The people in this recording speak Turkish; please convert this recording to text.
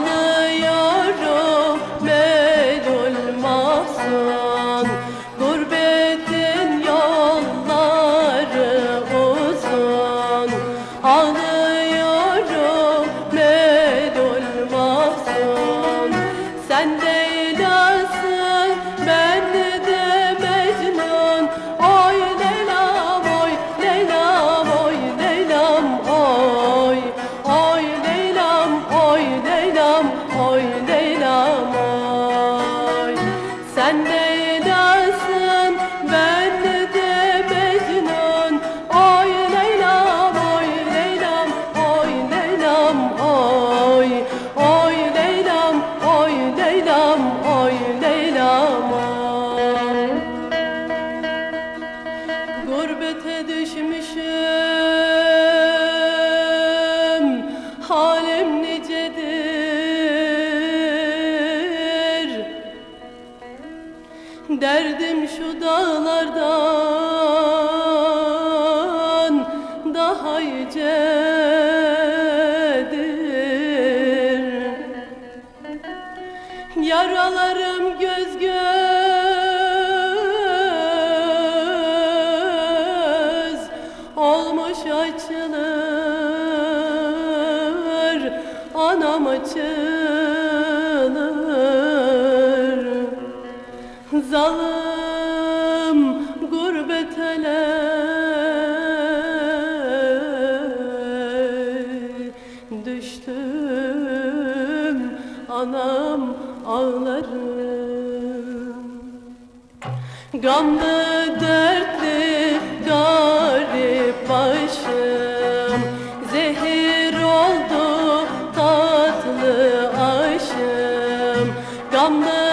no. Derdim şu dağlardan daha yücedir. Yaralarım göz göz olmuş açılır Anam açılır Zalim gurbet ele. Düştüm anam ağlarım. Gamlı dertli garip başım. Zehir oldu tatlı aşım. Gamlı